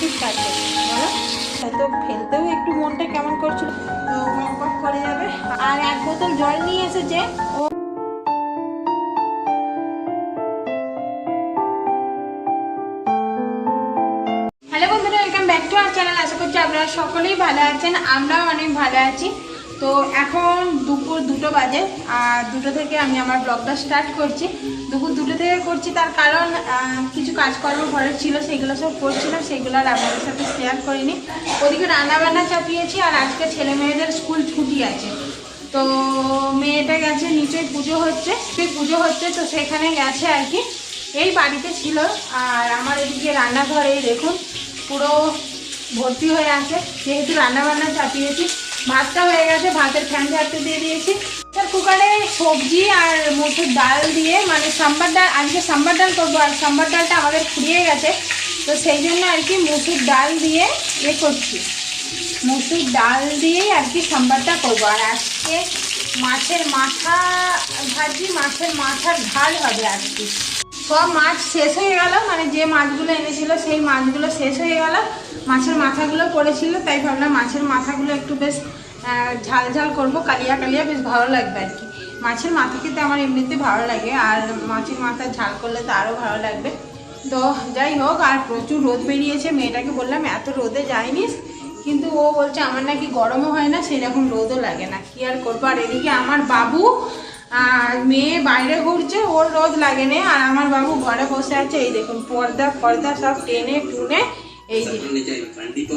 Biscuit আছে বলো? তো ফেলতেও একটু মনটা কেমন করছিল। তো করে যাবে। আর এক বোতল জল নিয়ে এসেছে। ও হ্যালো বন্ধুরা welcome back to our channel. আশা করছি আপনারা সকলেই ভালো আছেন আমরাও অনেক ভালো আছি। তো এখন দুপুর দুটো বাজে, আর দুটো থেকে আমি আমার ব্লগটা স্টার্ট করছি। দুপুর দুটো থেকে করছি তার কারণ কিছু কাজকর্ম ঘরের ছিল, সেগুলো সব করছিলাম, সেগুলো আর আপনাদের সাথে শেয়ার করিনি। ওদিকে রান্নাবান্না চাপিয়েছি, আর আজকে ছেলে মেয়েদের স্কুল ছুটি আছে। তো মেয়েটা গেছে নিচে পুজো হচ্ছে সেই পুজো হচ্ছে, তো সেখানে গেছে আর কি। এই বাড়িতে ছিল, আর আমার এদিকে রান্নাঘরে দেখুন, পুরো ভর্তি হয়ে আছে। যেহেতু রান্নাবান্না চাপিয়েছি ভাতটা হয়ে গেছে, ভাতের ফ্যান ঝাড়তে দিয়ে দিয়েছি। কুকারে সবজি আর মুসুর ডাল দিয়ে মানে সাম্বার ডাল, আজকে সাম্বার ডাল করব, আর সাম্বার ডালটা আমাদের ফুরিয়ে গেছে। তো সেই জন্য আর কি মুসুর ডাল দিয়ে এ করছি। মুসুর ডাল দিয়েই আর কি সাম্বারটা করব। আর আজকে মাছের মাথা ভাজি, মাছের মাথার ঝাল হবে আর কি সব মাছ শেষ হয়ে গেল। মানে যে মাছগুলো এনেছিল, সেই মাছগুলো শেষ হয়ে গেল। মাছের মাথাগুলো পড়েছিল, তাই ভাবলাম মাছের মাথাগুলো একটু বেশ ঝাল ঝাল করব। কালিয়া কালিয়া বেশ ভালো লাগবে আর কি। মাছের মাথা খেতে আমার এমনিতে ভালো লাগে, আর মাছের মাথা ঝাল করলে তো আরও ভালো লাগবে। তো যাই হোক, আর প্রচুর রোদ বেরিয়েছে, মেয়েটাকে বললাম, এত রোদে যাইনিস? কিন্তু ও বলছে, আমার নাকি গরমও হয় না, সেরকম রোদও লাগে না। কি আর করব? আর এদিকে আমার বাবু আর মেয়ে বাইরে ঘুরছে, ওর রোদ লাগে না আর আমার বাবু ঘরে বসে আছে, এই দেখুন, পর্দা পর্দা সব টেনে টুনে, এই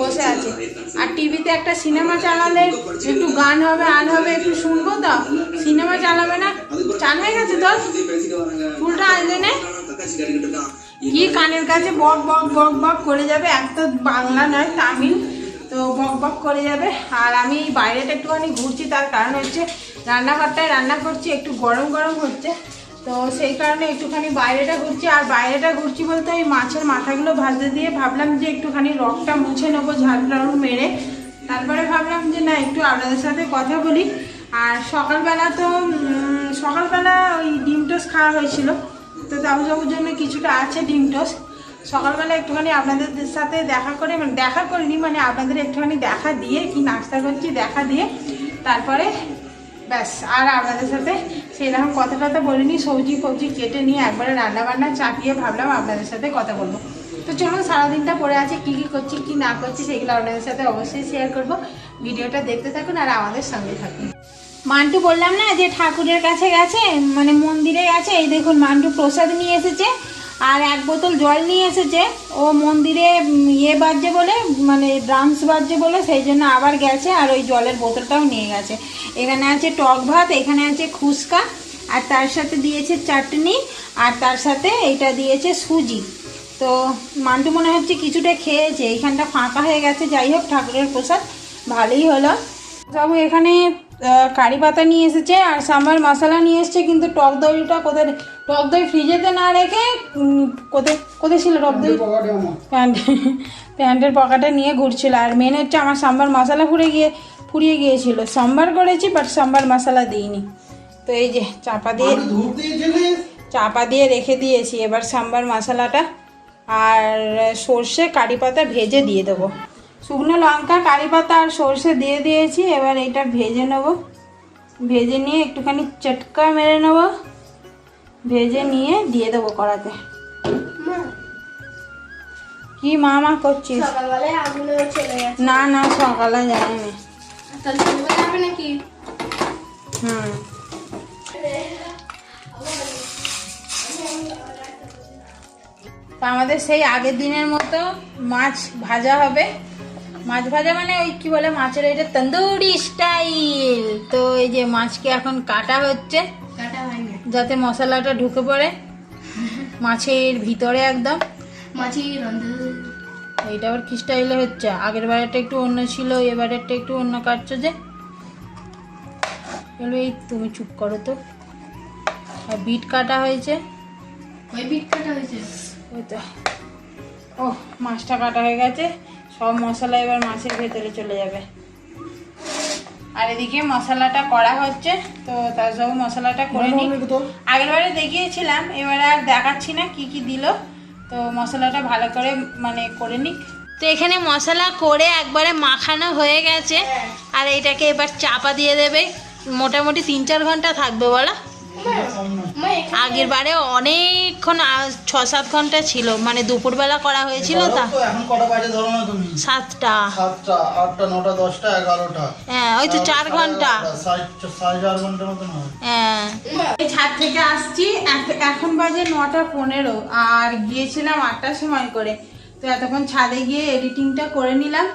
বসে আছে। আর টিভিতে একটা সিনেমা চালালে একটু গান হবে আন হবে, একটু শুনব তো? সিনেমা চালাবে না? চান হয়ে গেছে তোর? ফুলটা আসলে নে। কি কানের কাছে বক বক বক বক করে যাবে, এক তো বাংলা নয়, তামিল, তো বক বক করে যাবে। আর আমি বাইরেটা একটুখানি ঘুরছি, তার কারণ হচ্ছে রান্নাঘরটায় রান্না করছি, একটু গরম গরম হচ্ছে। তো সেই কারণে একটুখানি বাইরেটা ঘুরছি, আর বাইরেটা ঘুরছি বলতে ওই মাছের মাথাগুলো ভাজতে দিয়ে ভাবলাম যে একটুখানি রকটা মুছে নেব ঝাড় টাড়ু মেরে। তারপরে ভাবলাম যে না, একটু আপনাদের সাথে কথা বলি। আর সকালবেলা তো সকালবেলা ওই ডিম টোস্ট খাওয়া হয়েছিল। তো তাবুজাবুর জন্য কিছুটা আছে ডিম টোস্ট। সকালবেলা একটুখানি আপনাদের সাথে দেখা করে মানে দেখা করিনি মানে আপনাদের একটুখানি দেখা দিয়ে কি নাস্তা করছি দেখা দিয়ে, তারপরে ব্যাস, আর আপনাদের সাথে সেরকম কথা টথা বলিনি, সবজি ফবজি কেটে নিয়ে একবারে রান্না বান্না চাপিয়ে ভাবলাম আপনাদের সাথে কথা বলব। তো চলুন, সারাদিনটা পড়ে আছে, কী কী করছি, কী না করছি, সেগুলো আপনাদের সাথে অবশ্যই শেয়ার করব। ভিডিওটা দেখতে থাকুন আর আমাদের সঙ্গে থাকুন। মান্টু বললাম না যে ঠাকুরের কাছে গেছে মানে মন্দিরে গেছে, এই দেখুন মান্টু প্রসাদ নিয়ে এসেছে। আর এক বোতল জল নিয়ে এসেছে। ও মন্দিরে ইয়ে বাজছে বলে মানে ড্রামস বাজছে বলে, সেই জন্য আবার গেছে আর ওই জলের বোতলটাও নিয়ে গেছে। এখানে আছে টক ভাত, এখানে আছে খুসকা, আর তার সাথে দিয়েছে চাটনি, আর তার সাথে এটা দিয়েছে সুজি। তো মান্টু মনে হচ্ছে কিছুটা খেয়েছে, এইখানটা ফাঁকা হয়ে গেছে। যাই হোক, ঠাকুরের প্রসাদ ভালোই হলো। বাবু এখানে কারি পাতা নিয়ে এসেছে আর সাম্বার মশলা নিয়ে এসেছে কিন্তু টক দইটা কোথায় টক দই ফ্রিজেতে না রেখে কোথায় কোথায় ছিল টক দই? প্যান্ট প্যান্টের পকেটে নিয়ে ঘুরছিল। আর মেন হচ্ছে আমার সাম্বার মশলা ফুরে গিয়ে ফুরিয়ে গিয়েছিল। সাম্বার করেছি বাট সাম্বার মশলা দিইনি। তো এই যে চাপা দিয়ে চাপা দিয়ে রেখে দিয়েছি। এবার সাম্বার মশলাটা আর সর্ষে কারি পাতা ভেজে দিয়ে দেবো। শুকনো লঙ্কা কারি পাতা আর সর্ষে দিয়ে দিয়েছি। এবার এটা ভেজে নেব। ভেজে নিয়ে একটুখানি চটকা মেরে নেব। ভেজে নিয়ে দিয়ে দেবো কড়াতে। কি মা মা করছিস? না না সকালে যায়নি। নাকি? হুম। আমাদের সেই আগের দিনের মতো মাছ ভাজা হবে। মাছ ভাজা মানে ওই কি বলে মাছের ওইটা তন্দুরি স্টাইল। তো এই যে মাছকে এখন কাটা হচ্ছে যাতে মশলাটা ঢুকে পড়ে। মাছের ভিতরে একদম। এইটা আবার কি স্টাইলে হচ্ছে? আগের বারেরটা একটু অন্য ছিল এবারেরটা একটু অন্য কাটছো যে। বলবে এই তুমি চুপ করো তো। আর বিট কাটা হয়েছে। ওই বিট কাটা হয়েছে। ওই তো। ও মাছটা কাটা হয়ে গেছে। সব মশলা এবার মাছের ভেতরে চলে যাবে। আর এদিকে মশলাটা করা হচ্ছে তো তার সব মশলাটা করে নিই। আগের বারে দেখিয়েছিলাম এবারে আর দেখাচ্ছি না কি কি দিল তো মশলাটা ভালো করে মানে করে নিক। তো এখানে মশলা করে একবারে মাখানো হয়ে গেছে আর এটাকে এবার চাপা দিয়ে দেবে। মোটামুটি তিন চার ঘণ্টা থাকবে বলো। আগের বারে অনেকক্ষণ ছ সাত ঘণ্টা ছিল। মানে দুপুরবেলা করা হয়েছিল তা। এখন কটা বাজে ধরো না তুমি? সাতটা। সাতটা আটটা নটা দশটা এগারোটা। হ্যাঁ ওই তো চার ঘণ্টা। সাড়ে সাড়ে চার ঘণ্টার মতন হ্যাঁ। ছাদ থেকে আসছি এখন বাজে নটা পনেরো আর গিয়েছিলাম আটটার সময় করে। তো এতক্ষণ ছাদে গিয়ে এডিটিংটা করে নিলাম।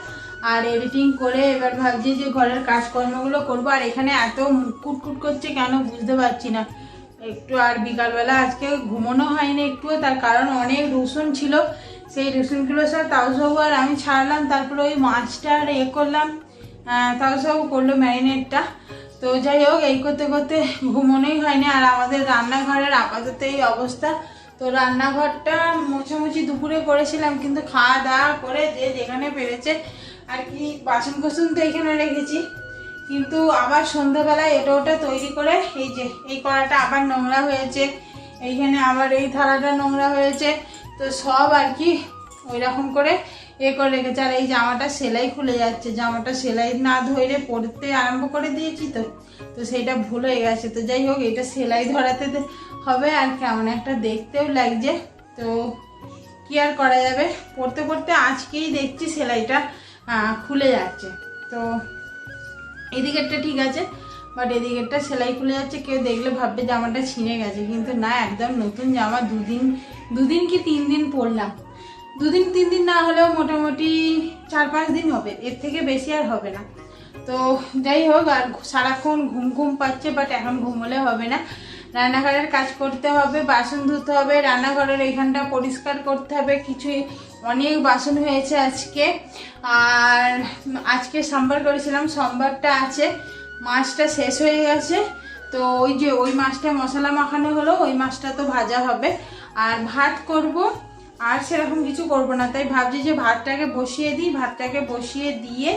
আর এডিটিং করে এবার ভাবছি যে ঘরের কাজকর্মগুলো করব। আর এখানে এত কুটকুট করছে কেন বুঝতে পারছি না। একটু আর বিকালবেলা আজকে ঘুমানো হয়নি একটুও তার কারণ অনেক রসুন ছিল। সেই রসুনগুলো সব তাও সব আর আমি ছাড়লাম, তারপরে ওই মাছটা আর এ করলাম। তাও সব করল ম্যারিনেটটা। তো যাই হোক, এই করতে করতে ঘুমোনোই হয়নি। আর আমাদের রান্নাঘরের আপাতত এই অবস্থা। তো রান্নাঘরটা মোছামুছি দুপুরে করেছিলাম, কিন্তু খাওয়া দাওয়া করে যে যেখানে পেরেছে আর কি বাসন কোসন তো এখানে রেখেছি। কিন্তু আবার সন্ধ্যাবেলায় এটা ওটা তৈরি করে এই যে, এই কড়াটা আবার নোংরা হয়েছে। এইখানে আবার এই থালাটা নোংরা হয়েছে। তো সব আর কি ওই রকম করে এ করে রেখেছে। আর এই জামাটা সেলাই খুলে যাচ্ছে। জামাটা সেলাই না ধরে পরতে আরম্ভ করে দিয়েছি তো। তো সেইটা ভুল হয়ে গেছে। তো যাই হোক, এটা সেলাই ধরাতে হবে আর কেমন একটা দেখতেও লাগছে। তো কি আর করা যাবে? পড়তে পড়তে আজকেই দেখছি সেলাইটা। খুলে যাচ্ছে। তো এদিকেরটা ঠিক আছে বাট এদিকেরটা সেলাই খুলে যাচ্ছে। কেউ দেখলে ভাববে জামাটা ছিঁড়ে গেছে, কিন্তু না, একদম নতুন জামা দুদিন দুদিন কি তিন দিন পরলাম। দুদিন, তিন দিন না হলেও মোটামুটি চার পাঁচ দিন হবে, এর থেকে বেশি আর হবে না। তো যাই হোক, আর সারাক্ষণ ঘুম ঘুম পাচ্ছে বাট এখন ঘুমোলে হবে না। রান্নাঘরের কাজ করতে হবে, বাসন ধুতে হবে, রান্নাঘরের এখানটা পরিষ্কার করতে হবে কিছু অনেক বাসন হয়েছে আজকে। আর আজকে সোমবার করেছিলাম, সোমবারটা আছে, মাছটা শেষ হয়ে গেছে। তো ওই যে, ওই মাছটা মশলা মাখানো হলো, ওই মাছটা তো ভাজা হবে। আর ভাত করব, আর সেরকম কিছু করব না। তাই ভাবছি যে ভাতটাকে বসিয়ে দিই, ভাতটাকে বসিয়ে দিয়ে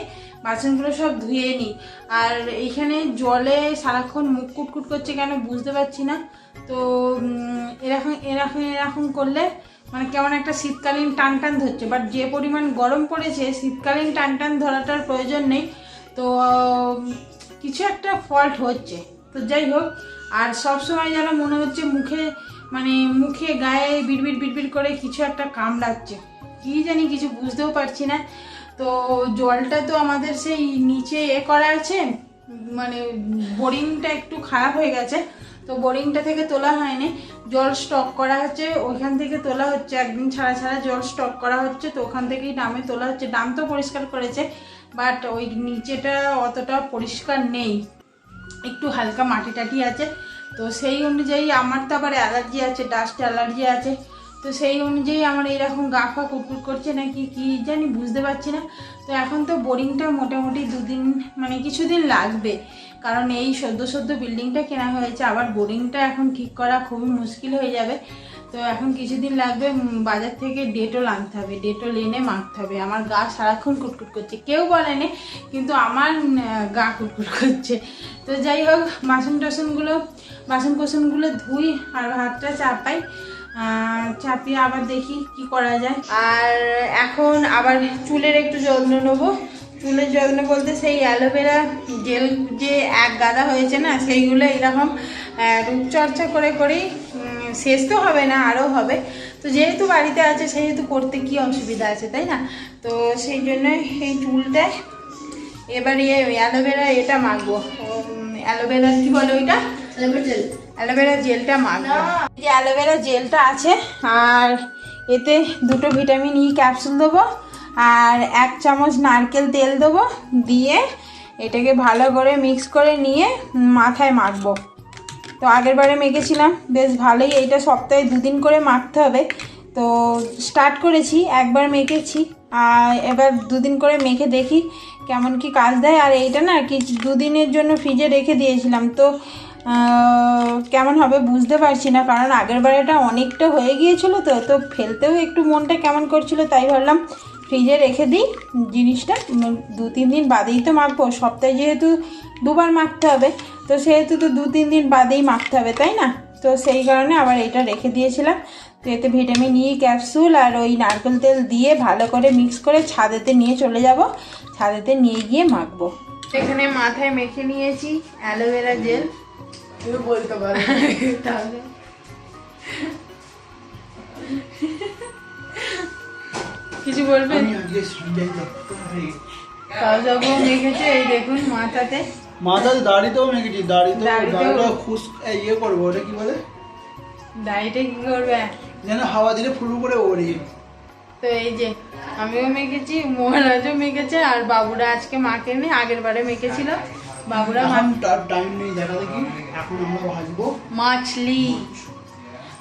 বাসনগুলো সব ধুয়ে নিই। আর এইখানে জলে সারাক্ষণ মুখ কুটকুট করছে কেন বুঝতে পারছি না। তো এরকম এরকম এরকম করলে মানে কেমন একটা শীতকালীন টান টান ধরছে বাট যে পরিমাণ গরম পড়েছে, শীতকালীন টান টান ধরাটার প্রয়োজন নেই। তো কিছু একটা ফল্ট হচ্ছে। তো যাই হোক, আর সব সময় যেন মনে হচ্ছে মুখে মানে মুখে গায়ে বিড়বিড় বিড়বিড় করে কিছু একটা কামড়াচ্ছে। কি জানি কিছু বুঝতেও পারছি না। তো জলটা তো আমাদের সেই নিচে এ করা আছে মানে বোরিংটা একটু খারাপ হয়ে গেছে। তো বোরিংটা থেকে তোলা হয়নি, জল স্টক করা হচ্ছে, ওইখান থেকে তোলা হচ্ছে, একদিন ছাড়া ছাড়া জল স্টক করা হচ্ছে, তো ওখান থেকেই ডামে তোলা হচ্ছে ডাম তো পরিষ্কার করেছে বাট ওই নিচেটা অতটা পরিষ্কার নেই, একটু হালকা মাটি টাটি আছে, তো সেই অনুযায়ী আমার তো আবার অ্যালার্জি আছে ডাস্ট অ্যালার্জি আছে, তো সেই অনুযায়ী আমার এইরকম গা ফা কুটকুট করছে নাকি কি জানি বুঝতে পারছি না, তো এখন তো বোরিংটা মোটামুটি দুদিন মানে কিছুদিন লাগবে কারণ এই সদ্য সদ্য বিল্ডিংটা কেনা হয়েছে, আবার বোরিংটা এখন ঠিক করা খুবই মুশকিল হয়ে যাবে। তো এখন কিছুদিন লাগবে বাজার থেকে ডেটল আনতে হবে, ডেটল এনে মাখতে হবে। আমার গা সারাক্ষণ কুটকুট করছে। কেউ বলেনি, কিন্তু আমার গা কুটকুট করছে। তো যাই হোক বাসন টাসনগুলো বাসন কোসনগুলো ধুই আর ভাতটা চাপাই। চাপিয়ে আবার দেখি কি করা যায়। আর এখন আবার চুলের একটু যত্ন নেব। চুলের যত্ন বলতে সেই অ্যালোভেরা জেল যে এক গাদা হয়েছে না সেইগুলো এরকম রূপচর্চা করে করেই শেষ তো হবে না আরও হবে। তো যেহেতু বাড়িতে আছে সেহেতু করতে কি অসুবিধা আছে তাই না? তো সেই জন্য এই চুলটায় এবার ইয়ে অ্যালোভেরা এটা মাখবো। অ্যালোভেরা কি বলো ওইটা? অ্যালোভেরা জেলটা মাখবো। এই যে অ্যালোভেরা জেলটা আছে আর এতে দুটো ভিটামিন ই ক্যাপসুল দেবো। আর এক চামচ নারকেল তেল দেবো, দিয়ে এটাকে ভালো করে মিক্স করে নিয়ে মাথায় মাখবো। তো আগের বারে মেখেছিলাম, বেশ ভালোই, এইটা সপ্তাহে দুদিন করে মাখতে হবে। তো স্টার্ট করেছি, একবার মেখেছি, আর এবার দুদিন করে মেখে দেখি কেমন কি কাজ দেয়। আর এইটা না কি দুদিনের জন্য ফ্রিজে রেখে দিয়েছিলাম, তো কেমন হবে বুঝতে পারছি না, কারণ আগের বার এটা অনেকটা হয়ে গিয়েছিল তো তো ফেলতেও একটু মনটা কেমন করছিল তাই ভাবলাম ফ্রিজে রেখে দিই জিনিসটা। দু তিন দিন বাদেই তো মাখবো। সপ্তাহে যেহেতু দুবার মাখতে হবে তো সেহেতু তো দু তিন দিন বাদেই মাখতে হবে তাই না? তো সেই কারণে আবার এটা রেখে দিয়েছিলাম। তো এতে ভিটামিন ই ক্যাপসুল আর ওই নারকেল তেল দিয়ে ভালো করে মিক্স করে ছাদেতে নিয়ে চলে যাব। ছাদেতে নিয়ে গিয়ে মাখবো। এখানে মাথায় মেখে নিয়েছি অ্যালোভেরা জেল বলতে পারো তাহলে কিছু বলবেন তাও মেখেছে এই দেখুন মাথাতে। মাথায় দাড়িতেও মেখেছি দাড়িতেও- দাড়িটা খুশ ইয়ে করব ওটা কি বলে? দাড়িটা কি করবে? যেন হাওয়া দিলে ফুলু করে ওড়ে। তো এই যে আমিও মেখেছি মহারাজও মেখেছে আর বাবুরা আজকে মাকে নি আগের বারে মেখেছিল। বাবুরা টাইম নেই দেখা দেখি। এখন আমরা ভাজবো। মাছলি।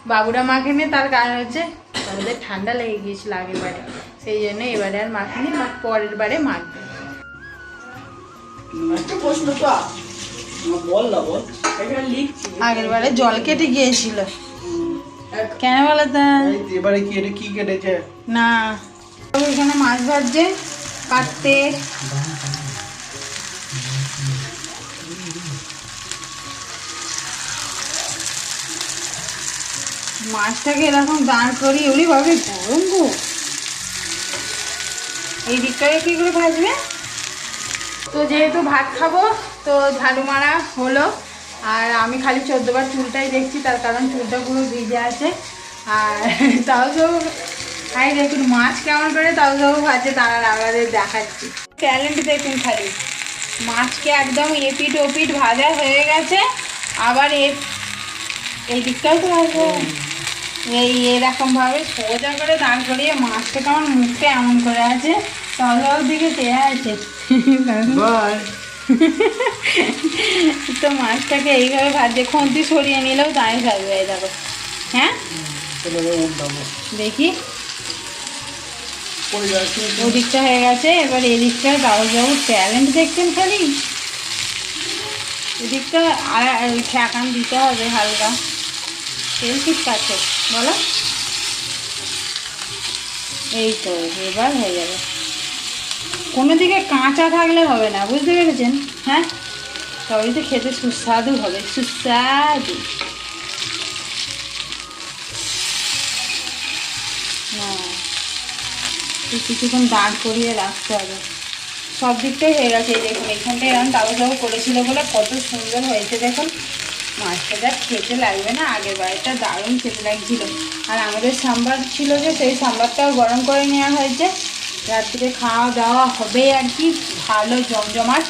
বাবুরা মাখেনি তার কারণ হচ্ছে তাহলে ঠান্ডা লেগে গিয়েছিল আগের বারে সেই জন্য এবারে আর মাখিনি বা পরের বারে মাখবে। প্রশ্ন তো বল না বল। এখানে লিখছি। আগের বারে জল কেটে গিয়েছিল। কেন বলো তো? এবারে কি এটা কি কেটেছে? না। এখানে মাছ ভাজছে কাটতে। মাছটাকে এরকম দাঁড় করি ওরি ভাবে, গরম গো। এই দিকটাকে কি করে ভাজবে? তো যেহেতু ভাত খাব, তো ঝাড়ু মারা হলো। আর আমি খালি চোদ্দবার চুলটাই দেখছি, তার কারণ চুলটা পুরো ভিজে আছে। আর তাও সব হাই দেখুন মাছ কেমন করে তাও সব ভাজে, তারা আমাদের দেখাচ্ছি। ট্যালেন্ট দেখুন খালি। মাছকে একদম এপিট ওপিট ভাজা হয়ে গেছে। আবার এই দিকটাও তো ভাজবো এই এরকম ভাবে সোজা করে দাঁড় করিয়ে মাছটা কেমন মুখটা এমন করে আছে। তাহলে দিকে চেয়ে আছে। তো মাছটাকে এইভাবে ভাজে খুন্তি সরিয়ে নিলেও দাঁড়িয়ে থাকবে এই দেখো। হ্যাঁ? দেখি। ওদিকটা হয়ে গেছে এবার এদিকটা কাগজ বাবু ট্যালেন্ট দেখছেন খালি? এদিকটা আর ঠেকান দিতে হবে হালকা। তেল আছে বলো। এই তো, এবার হয়ে যাবে। কোনো দিকে কাঁচা থাকলে হবে না, বুঝতে পেরেছেন? হ্যাঁ? তবেই তো খেতে সুস্বাদু হবে, সুস্বাদু। কিছুক্ষণ দাঁড় করিয়ে রাখতে হবে। সব দিকটাই হয়ে গেছে দেখুন এখানটায় এরকম তাবু তাবু করেছিল বলে কত সুন্দর হয়েছে, দেখুন। মাছটা যা খেতে লাগবে না, আগের বারেটা দারুণ খেতে লাগছিল। আর আমাদের সাম্বার ছিল যে, সেই সাম্বারটাও গরম করে নেওয়া হয়েছে। রাত্রে খাওয়া দাওয়া হবে আর কি, ভালো জমজমাট।